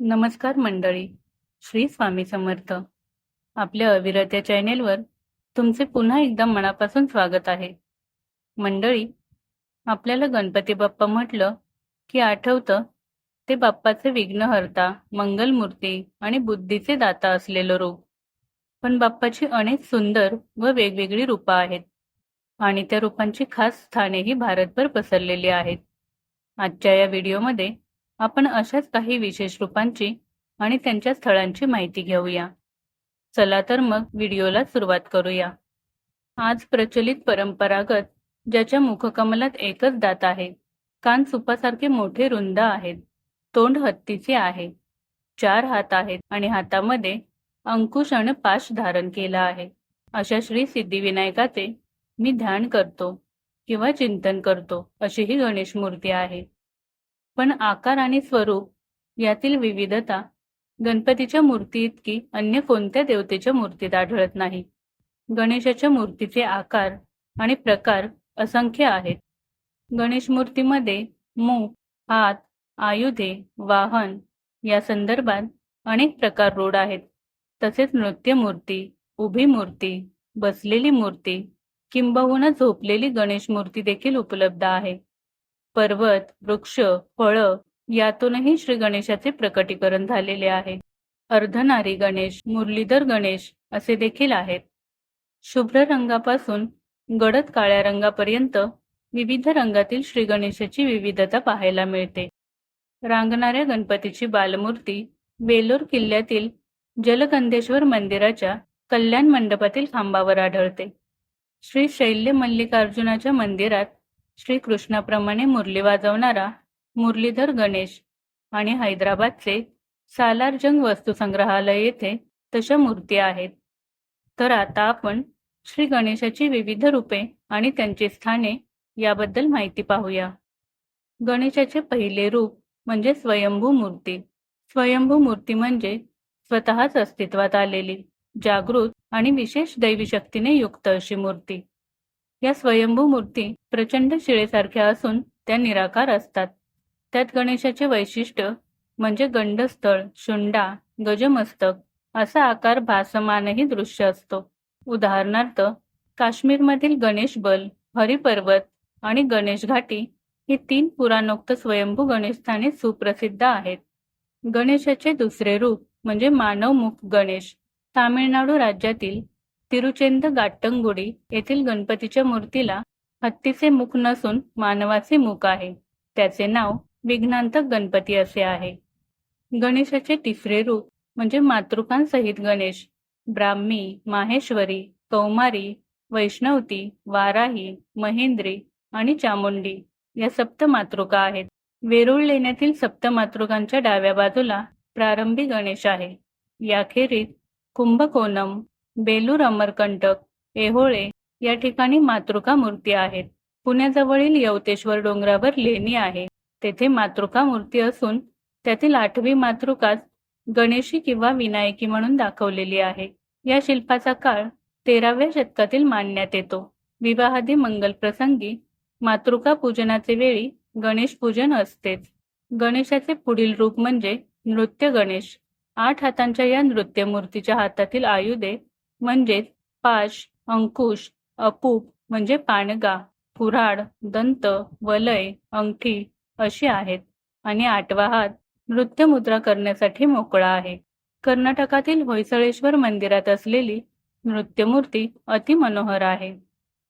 नमस्कार मंडळी. श्री स्वामी समर्थ. आपल्या अविरत या चॅनेलवर तुमचे पुन्हा एकदा मनापासून स्वागत आहे. मंडळी आपल्याला गणपती बाप्पा म्हटलं की आठवतं ते बाप्पाचे विघ्नहर्ता मंगलमूर्ती आणि बुद्धीचे दाता असलेलं रूप. पण बाप्पाची अनेक सुंदर व वेगवेगळी रूपं आहेत आणि त्या रूपांची खास स्थानेही भारतभर पसरलेली आहेत. आजच्या या व्हिडिओमध्ये आपण अशाच काही विशेष रूपांची आणि त्यांच्या स्थळांची माहिती घेऊया. चला तर मग व्हिडिओला सुरुवात करूया. आज प्रचलित परंपरागत ज्याच्या मुखकमलात एकच दात आहे कान सुपासारखे मोठे रुंद आहेत तोंड हत्तीचे आहे चार हात आहेत आणि हातामध्ये अंकुश आणि पाश धारण केला आहे. अशा श्री सिद्धिविनायकाचे मी ध्यान करतो किंवा चिंतन करतो अशी ही गणेश मूर्ती आहे. पण आकार आणि स्वरूप यातील विविधता गणपतीच्या मूर्ती इतकी अन्य कोणत्या देवतेच्या मूर्तीत आढळत नाही. गणेशाच्या मूर्तीचे आकार आणि प्रकार असंख्य आहेत. गणेश मूर्तीमध्ये मुख हात आयुधे वाहन या संदर्भात अनेक प्रकार रूढ आहेत. तसेच नृत्य मूर्ती उभी मूर्ती बसलेली मूर्ती किंबहुना झोपलेली गणेश मूर्ती देखील उपलब्ध आहे. पर्वत वृक्ष फळं यातूनही श्री गणेशाचे प्रकटीकरण झालेले आहे. अर्धनारी गणेश मुरलीधर गणेश असे देखील आहेत. शुभ्र रंगापासून गडद काळ्या रंगापर्यंत विविध रंगातील श्री गणेशाची विविधता पाहायला मिळते. रांगणाऱ्या गणपतीची बालमूर्ती बेलूर किल्ल्यातील जलगंधेश्वर मंदिराच्या कल्याण मंडपातील खांबावर आढळते. श्री शैल्य मल्लिकार्जुनाच्या मंदिरात श्रीकृष्णाप्रमाणे मुरली वाजवणारा मुरलीधर गणेश आणि हैदराबादचे सालारजंग वस्तुसंग्रहालय येथे तशा मूर्ती आहेत. तर आता आपण श्री गणेशाची विविध रूपे आणि त्यांची स्थाने याबद्दल माहिती पाहूया. गणेशाचे पहिले रूप म्हणजे स्वयंभू मूर्ती. स्वयंभू मूर्ती म्हणजे स्वतःच अस्तित्वात आलेली जागृत आणि विशेष दैवी शक्तीने युक्त अशी मूर्ती. या स्वयंभू मूर्ती प्रचंड शिळेसारख्या असून त्या निराकार असतात. त्यात गणेशाचे वैशिष्ट्य म्हणजे गंडस्थळ शुंडा गजमस्तक असा आकार भासमानही दृश्य असतो. उदाहरणार्थ काश्मीरमधील गणेश बल हरिपर्वत आणि गणेश घाटी ही तीन पुराणोक्त स्वयंभू गणेशस्थाने सुप्रसिद्ध आहेत. गणेशाचे दुसरे रूप म्हणजे मानवमुख गणेश तामिळनाडू राज्यातील गाट्टंगुडी येथील गणपतीच्या मूर्तीला हत्तीचे मुख नसून मानवाचे मुख आहे. त्याचे नाव विघ्नांतक गणपती असे आहे. गणेशाचे तिसरे रूप म्हणजे मातृकांसहित गणेश. ब्राह्मी माहेश्वरी कौमारी वैष्णवती वाराही महेंद्री आणि चामुंडी या सप्त मातृका आहेत. वेरूळ लेण्यातील सप्त मातृकांच्या डाव्या बाजूला प्रारंभी गणेश आहे. याखेरीज कुंभकोणम बेलूर अमरकंटक एहोळे या ठिकाणी मातृका मूर्ती आहेत. पुण्याजवळील यवतेश्वर डोंगरावर लेणी आहे. तेथे मातृका मूर्ती असून त्यातील आठवी मातृकाच गणेशी किंवा विनायकी म्हणून दाखवलेली आहे. या शिल्पाचा काळ तेराव्या शतकातील मानण्यात येतो. विवाहादी मंगल प्रसंगी मातृका पूजनाचे वेळी गणेश पूजन असतेच. गणेशाचे पुढील रूप म्हणजे नृत्य गणेश. आठ हातांच्या या नृत्य मूर्तीच्या हातातील आयुधे म्हणजेच पाश अंकुश अपूप म्हणजे पाणगा कुऱ्हाड दंत वलय अंगठी अशी आहेत. आणि आठवा हात नृत्य मुद्रा करण्यासाठी मोकळा आहे. कर्नाटकातील होयसळेश्वर मंदिरात असलेली नृत्यमूर्ती अतिमनोहर आहे.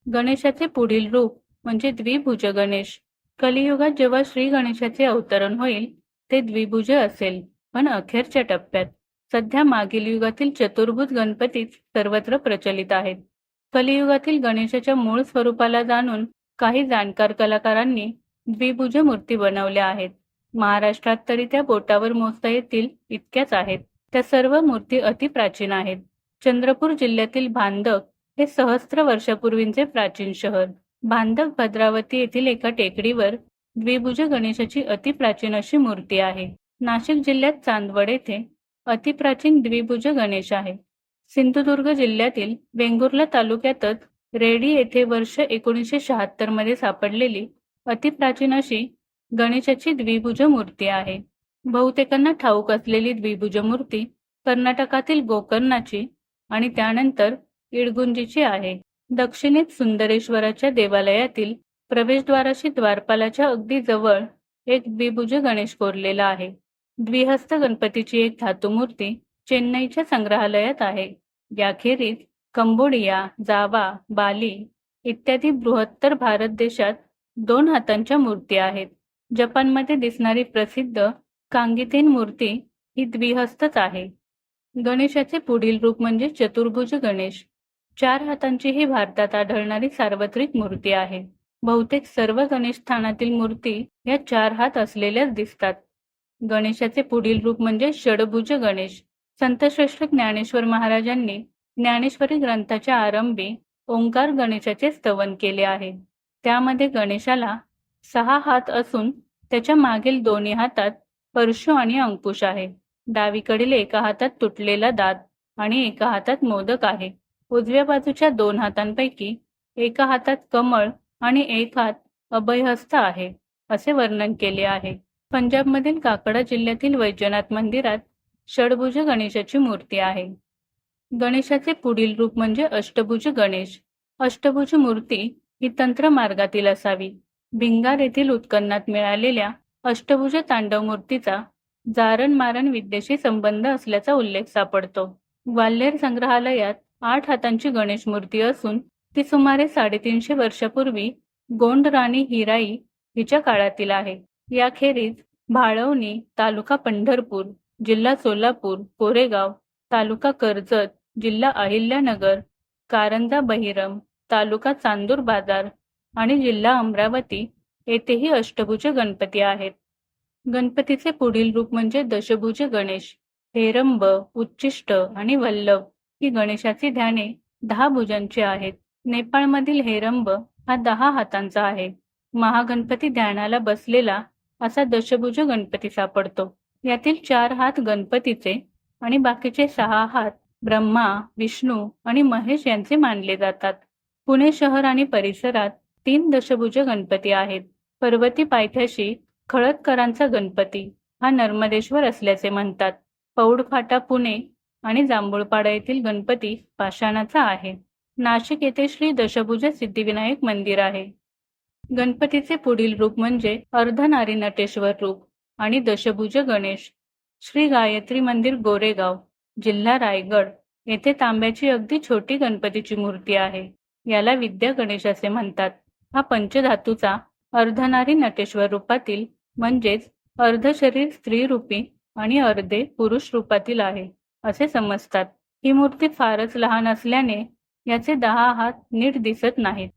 गणेशाचे पुढील रूप म्हणजे द्विभुज गणेश. कलियुगात जेव्हा श्री गणेशाचे अवतरण होईल ते द्विभुज असेल पण अखेरच्या टप्प्यात. सध्या मागील युगातील चतुर्भुज गणपतीच सर्वत्र प्रचलित आहेत. कलियुगातील गणेशाच्या मूळ स्वरूपाला जाणून काही जाणकार कलाकारांनी द्विभुज मूर्ती बनवल्या आहेत. महाराष्ट्रात तरी त्या बोटावर मोजता येतील इतक्याच आहेत. त्या सर्व मूर्ती अतिप्राचीन आहेत. चंद्रपूर जिल्ह्यातील भांदक हे सहस्त्र वर्षापूर्वींचे प्राचीन शहर. भांदक भद्रावती येथील एका टेकडीवर द्विभुज गणेशाची अतिप्राचीन अशी मूर्ती आहे. नाशिक जिल्ह्यात चांदवड येथे अतिप्राचीन द्विभुज गणेश आहे. सिंधुदुर्ग जिल्ह्यातील वेंगुर्ला तालुक्यातच रेडी येथे वर्ष एकोणीसशे शहात्तरमध्ये सापडलेली अतिप्राचीन अशी गणेशाची द्विभुज मूर्ती आहे. बहुतेकांना ठाऊक असलेली द्विभुज मूर्ती कर्नाटकातील गोकर्णाची आणि त्यानंतर इडगुंजीची आहे. दक्षिणेत सुंदरेश्वराच्या देवालयातील प्रवेशद्वाराशी द्वारपालाच्या अगदी जवळ एक द्विभुज गणेश कोरलेला आहे. द्विहस्त गणपतीची एक धातुमूर्ती चेन्नईच्या संग्रहालयात आहे. याखेरीज कंबोडिया जावा बाली इत्यादी बृहत्तर भारत देशात दोन हातांच्या मूर्ती आहेत. जपानमध्ये दिसणारी प्रसिद्ध कांगितेन मूर्ती ही द्विहस्तच आहे. गणेशाचे पुढील रूप म्हणजे चतुर्भुज गणेश. चार हातांची ही भारतात आढळणारी सार्वत्रिक मूर्ती आहे. बहुतेक सर्व गणेश स्थानातील मूर्ती या चार हात असलेल्याच दिसतात. गणेशाचे पुढील रूप म्हणजे षडभुज गणेश. संतश्रेष्ठ ज्ञानेश्वर महाराजांनी ज्ञानेश्वरी ग्रंथाच्या आरंभी ओंकार गणेशाचे स्तवन केले आहे. त्यामध्ये गणेशाला सहा हात असून त्याच्या मागील दोन्ही हातात परशु आणि अंकुश आहे. डावीकडील एका हातात तुटलेला दात आणि एका हातात मोदक आहे. उजव्या बाजूच्या दोन हातांपैकी एका हातात कमळ आणि एक हात अभयहस्त आहे असे वर्णन केले आहे. पंजाबमधील काकडा जिल्ह्यातील वैजनाथ मंदिरात षडभुज गणेशाची मूर्ती आहे. गणेशाचे पुढील रूप म्हणजे अष्टभुज गणेश. अष्टभुज मूर्ती ही तंत्र मार्गातील असावी. भिंगार येथील उत्खननात मिळालेल्या अष्टभुज तांडव मूर्तीचा जारण मारण विद्येशी संबंध असल्याचा उल्लेख सापडतो. ग्वाल्हेर संग्रहालयात आठ हातांची गणेश मूर्ती असून ती सुमारे साडेतीनशे वर्षापूर्वी गोंड राणी हिराई हिच्या काळातील आहे. याखेरीज भाळवणी तालुका पंढरपूर जिल्हा सोलापूर कोरेगाव तालुका कर्जत जिल्हा अहिल्यानगर कारंजा बहिरम तालुका चांदूर बाजार आणि जिल्हा अमरावती येथेही अष्टभुज गणपती आहेत. गणपतीचे पुढील रूप म्हणजे दशभुज गणेश हेरंब उच्चिष्ट आणि वल्लभ ही गणेशाची ध्याने दहा भुजांची आहेत. नेपाळमधील हेरंब हा दहा हातांचा आहे. महागणपती ध्यानाला बसलेला असा दशभुज गणपती सापडतो. यातील चार हात गणपतीचे आणि बाकीचे सहा हात ब्रह्मा विष्णू आणि महेश यांचे मानले जातात. पुणे शहर आणि परिसरात तीन दशभुज गणपती आहेत. पर्वती पायथ्याशी खळदकरांचा गणपती हा नर्मदेश्वर असल्याचे म्हणतात. पौडफाटा पुणे आणि जांभूळपाडा येथील गणपती पाषाणाचा आहे. नाशिक येथे श्री दशभुज सिद्धिविनायक मंदिर आहे. गणपतीचे पुढील रूप म्हणजे अर्धनारी नटेश्वर रूप आणि दशभुज गणेश. श्री गायत्री मंदिर गोरेगाव जिल्हा रायगड येथे तांब्याची अगदी छोटी गणपतीची मूर्ती आहे. याला विद्या गणेश असे म्हणतात. हा पंचधातूचा अर्धनारी नटेश्वर रूपातील म्हणजेच अर्ध शरीर स्त्री रूपी आणि अर्धे पुरुष रूपातील आहे असे समजतात. ही मूर्ती फारच लहान असल्याने याचे दहा हात नीट दिसत नाहीत.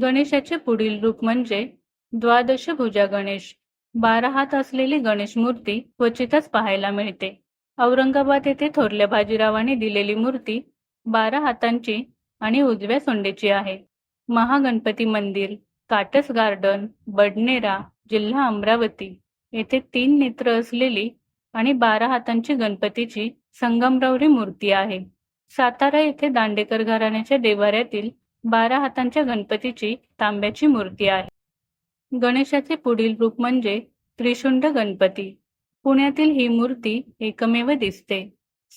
गणेशाचे पुढील रूप म्हणजे द्वादश भुजा गणेश. बारा हात असलेली गणेश मूर्ती क्वचितच पाहायला मिळते. औरंगाबाद येथे थोरल्या बाजीरावाने दिलेली मूर्ती बारा हातांची आणि उजव्या सोंडेची आहे. महागणपती मंदिर काटस गार्डन बडनेरा जिल्हा अमरावती येथे तीन नेत्र असलेली आणि बारा हातांची गणपतीची संगमरवरी मूर्ती आहे. सातारा येथे दांडेकर घराण्याच्या देवाऱ्यातील बारा हातांच्या गणपतीची तांब्याची मूर्ती आहे. गणेशाचे पुढील रूप म्हणजे त्रिशुंड गणपती. पुण्यातील ही मूर्ती एकमेव दिसते.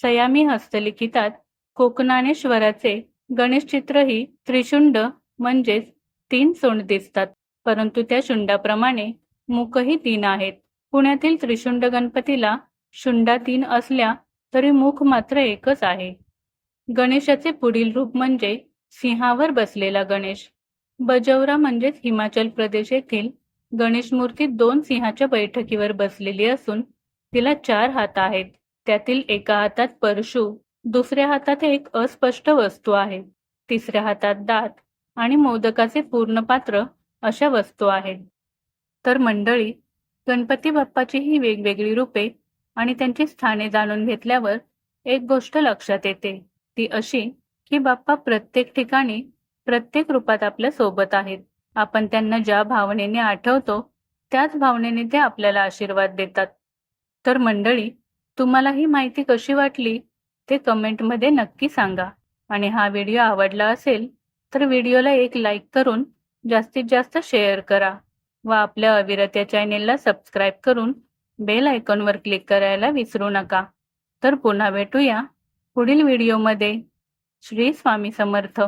सयामी हस्तलिखितात कोकणानेश्वराचे गणेश चित्र ही त्रिशुंड म्हणजेच तीन सोंड दिसतात. परंतु त्या शुंडाप्रमाणे मुखही तीन आहेत. पुण्यातील त्रिशुंड गणपतीला शुंडा तीन असल्या तरी मुख मात्र एकच आहे. गणेशाचे पुढील रूप म्हणजे सिंहावर बसलेला गणेश. बजौरा म्हणजेच हिमाचल प्रदेश येथील गणेश मूर्ती दोन सिंहाच्या बैठकीवर बसलेली असून तिला चार हात आहेत. त्यातील एका हातात परशु दुसऱ्या हातात एक अस्पष्ट वस्तू आहे. तिसऱ्या हातात दात आणि मोदकाचे पूर्ण पात्र अशा वस्तू आहेत. तर मंडळी गणपती बाप्पाची ही वेगवेगळी रूपे आणि त्यांची स्थाने जाणून घेतल्यावर एक गोष्ट लक्षात येते. ती अशी की बाप्पा प्रत्येक ठिकाणी प्रत्येक रूपात आपल्यासोबत आहेत. आपण त्यांना ज्या भावनेने आठवतो त्याच भावनेने ते आपल्याला आशीर्वाद देतात. तर मंडळी तुम्हाला ही माहिती कशी वाटली ते कमेंटमध्ये नक्की सांगा. आणि हा व्हिडिओ आवडला असेल तर व्हिडिओला एक लाईक करून जास्तीत जास्त शेअर करा. व आपल्या अविरत या चॅनेलला सबस्क्राईब करून बेल आयकॉनवर क्लिक करायला विसरू नका. तर पुन्हा भेटूया पुढील व्हिडिओमध्ये. श्री स्वामी समर्थ.